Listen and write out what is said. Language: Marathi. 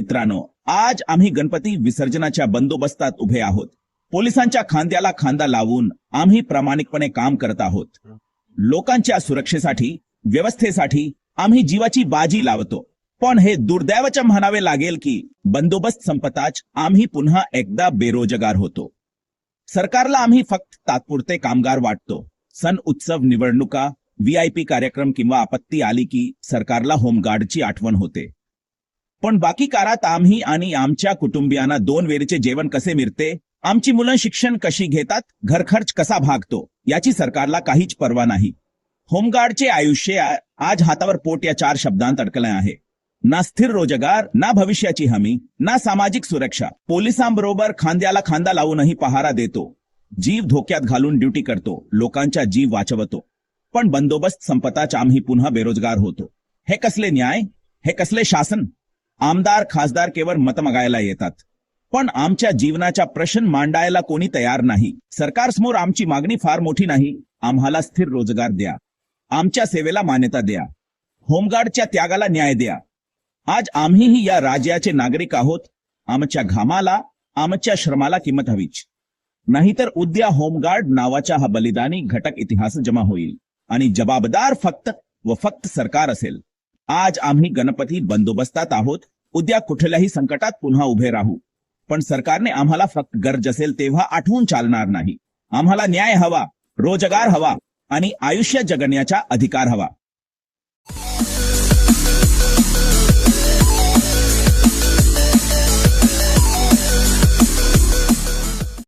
मित्रांनो आज आम्ही गणपती विसर्जनाच्या बंदोबस्तात उभे आहोत. पोलिसांच्या खांद्याला खांदा लावून आम्ही प्रामाणिकपणे काम करत आहोत. लोकांच्या सुरक्षेसाठी व्यवस्थेसाठी आम्ही जीवाची बाजी लावतो. पण हे दुर्दैवाच्या म्हणावे लागेल की बंदोबस्त संपताच आम्ही पुन्हा एकदा बेरोजगार होतो. सरकारला आम्ही फक्त तात्पुरते कामगार वाटतो. सण उत्सव निवडणुका व्हीआयपी कार्यक्रम किंवा आपत्ती आली की सरकारला होमगार्डची आठवण होते. पण बाकी काळात आम्ही आणि आमच्या कुटुंबियांना दोन वेळेचे जेवण कसे मिळते? आमची मुलं शिक्षण कशी घेतात? घर खर्च कसा भागतो? याची सरकारला काहीच पर्वा नाही. होमगार्डचे आयुष्य आज हातावर पोट या चार शब्दांत अडकले आहे. ना स्थिर रोजगार ना भविष्याची हमी ना सामाजिक सुरक्षा. पोलिसांबरोबर खांद्याला खांदा लावूनही पहारा देतो. जीव धोक्यात घालून ड्युटी करतो. लोकांचा जीव वाचवतो. पण बंदोबस्त संपताच आम्ही पुन्हा बेरोजगार होतो. हे कसले न्याय? हे कसले शासन? आमदार खासदार केवळ मत मागायला येतात. पण आमच्या जीवनाचा प्रश्न मांडायला कोणी तयार नाही. सरकारसमोर आमची मागणी फार मोठी नाही. आम्हाला स्थिर रोजगार द्या. आमच्या सेवेला मान्यता द्या. होमगार्डच्या त्यागाला न्याय द्या. आज आम्हीही या राज्याचे नागरिक आहोत. आमच्या घामाला आमच्या श्रमाला किंमत हवीच. नाहीतर उद्या होमगार्ड नावाचा हा बलिदानी घटक इतिहास जमा होईल. आणि जबाबदार फक्त व फक्त सरकार असेल. आज आम्ही गणपती बंदोबस्तात आहोत. उद्या कुठल्याही संकटात पुन्हा उभे राहू. पण सरकारने आम्हाला फक्त गरज असेल तेव्हा आठवून चालणार नाही. आम्हाला न्याय हवा रोजगार हवा आणि आयुष्य जगण्याचा अधिकार हवा.